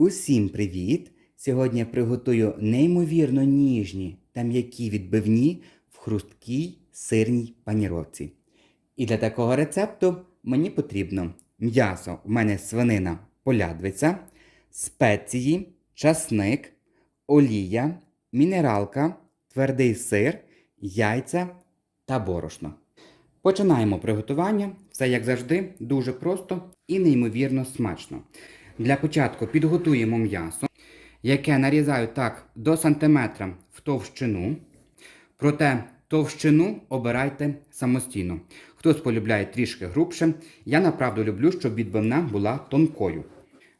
Усім привіт! Сьогодні я приготую неймовірно ніжні та м'які відбивні в хрусткій сирній паніровці. І для такого рецепту мені потрібно м'ясо, у мене свинина полядвиця, спеції, часник, олія, мінералка, твердий сир, яйця та борошно. Починаємо приготування. Все як завжди, дуже просто і неймовірно смачно. Для початку підготуємо м'ясо, яке нарізаю так до сантиметра в товщину. Проте товщину обирайте самостійно. Хтось полюбляє трішки грубше. Я направду люблю, щоб відбивна була тонкою.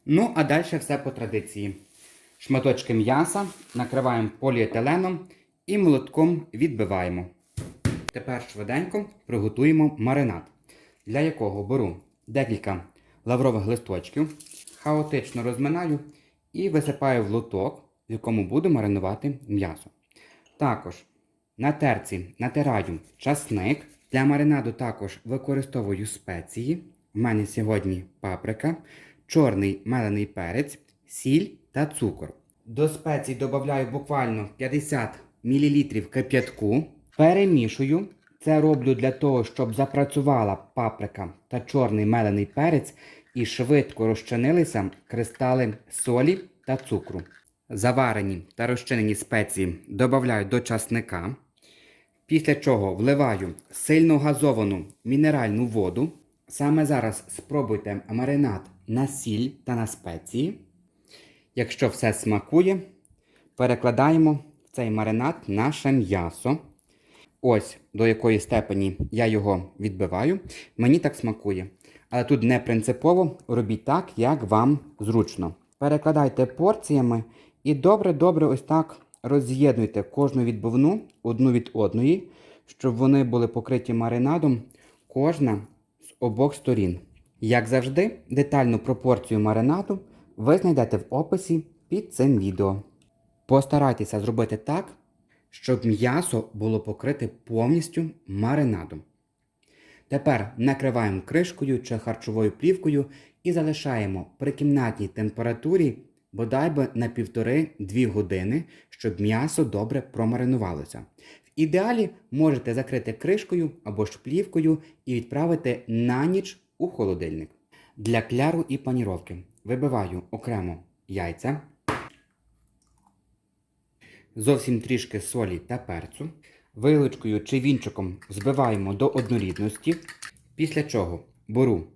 Ну, а далі все по традиції. Шматочки м'яса накриваємо поліетиленом і молотком відбиваємо. Тепер швиденько приготуємо маринад, для якого беру декілька лаврових листочків, хаотично розминаю і висипаю в лоток, в якому буду маринувати м'ясо. Також на терці натираю часник. Для маринаду також використовую спеції. У мене сьогодні паприка, чорний мелений перець, сіль та цукор. До спецій додаю буквально 50 мл кип'ятку. Перемішую. Це роблю для того, щоб запрацювала паприка та чорний мелений перець і швидко розчинилися кристали солі та цукру. Заварені та розчинені спеції додаю до часника. Після чого вливаю сильно газовану мінеральну воду. Саме зараз спробуйте маринад на сіль та на спеції. Якщо все смакує, перекладаємо цей маринад наше м'ясо. Ось до якої степені я його відбиваю. Мені так смакує. Але тут не принципово робіть так, як вам зручно. Перекладайте порціями і добре-добре ось так роз'єднуйте кожну відбивну одну від одної, щоб вони були покриті маринадом, кожна з обох сторін. Як завжди, детальну пропорцію маринаду ви знайдете в описі під цим відео. Постарайтеся зробити так, щоб м'ясо було покрите повністю маринадом. Тепер накриваємо кришкою чи харчовою плівкою і залишаємо при кімнатній температурі бодай би на 1,5-2 години, щоб м'ясо добре промаринувалося. В ідеалі можете закрити кришкою або ж плівкою і відправити на ніч у холодильник. Для кляру і паніровки вибиваю окремо яйця, зовсім трішки солі та перцю. Вилочкою чи вінчиком збиваємо до однорідності, після чого беру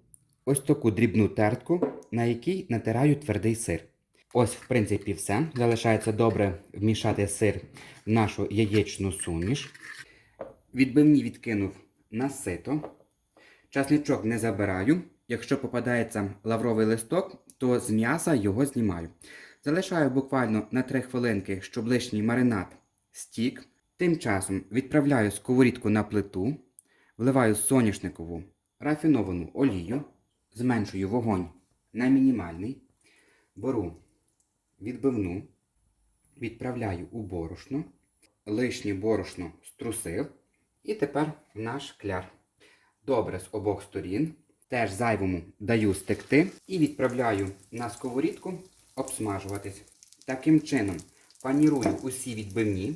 ось таку дрібну тертку, на якій натираю твердий сир. Ось, в принципі, все. Залишається добре вмішати сир в нашу яєчну суміш. Відбивні відкинув на сито. Часничок не забираю. Якщо попадається лавровий листок, то з м'яса його знімаю. Залишаю буквально на 3 хвилинки, щоб лишній маринад стік. Тим часом відправляю сковорідку на плиту, вливаю соняшникову рафіновану олію, зменшую вогонь на мінімальний, беру відбивну, відправляю у борошно, лишнє борошно струсив і тепер наш кляр. Добре з обох сторін. Теж зайвому даю стекти і відправляю на сковорідку обсмажуватись. Таким чином панірую усі відбивні.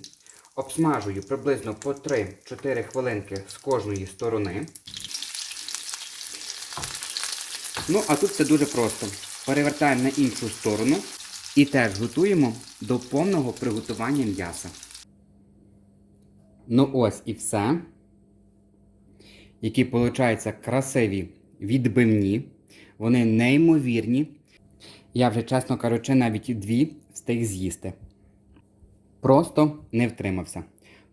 Обсмажую приблизно по 3-4 хвилинки з кожної сторони. Ну, а тут все дуже просто. Перевертаємо на іншу сторону і теж готуємо до повного приготування м'яса. Ну ось і все. Які, виходять, красиві відбивні. Вони неймовірні. Я вже, чесно кажучи, навіть дві встиг з'їсти. Просто не втримався.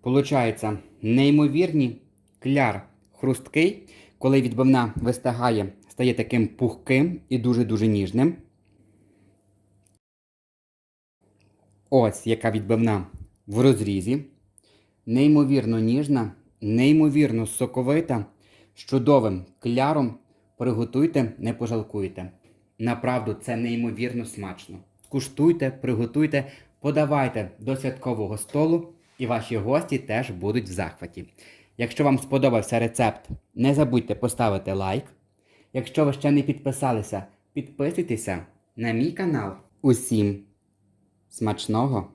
Получається, неймовірні кляр хрусткий, коли відбивна вистигає, стає таким пухким і дуже-дуже ніжним. Ось яка відбивна в розрізі. Неймовірно ніжна, неймовірно соковита, з чудовим кляром. Приготуйте, не пожалкуйте. Направду, це неймовірно смачно. Куштуйте, приготуйте, подавайте до святкового столу, і ваші гості теж будуть в захваті. Якщо вам сподобався рецепт, не забудьте поставити лайк. Якщо ви ще не підписалися, підписуйтеся на мій канал. Усім смачного!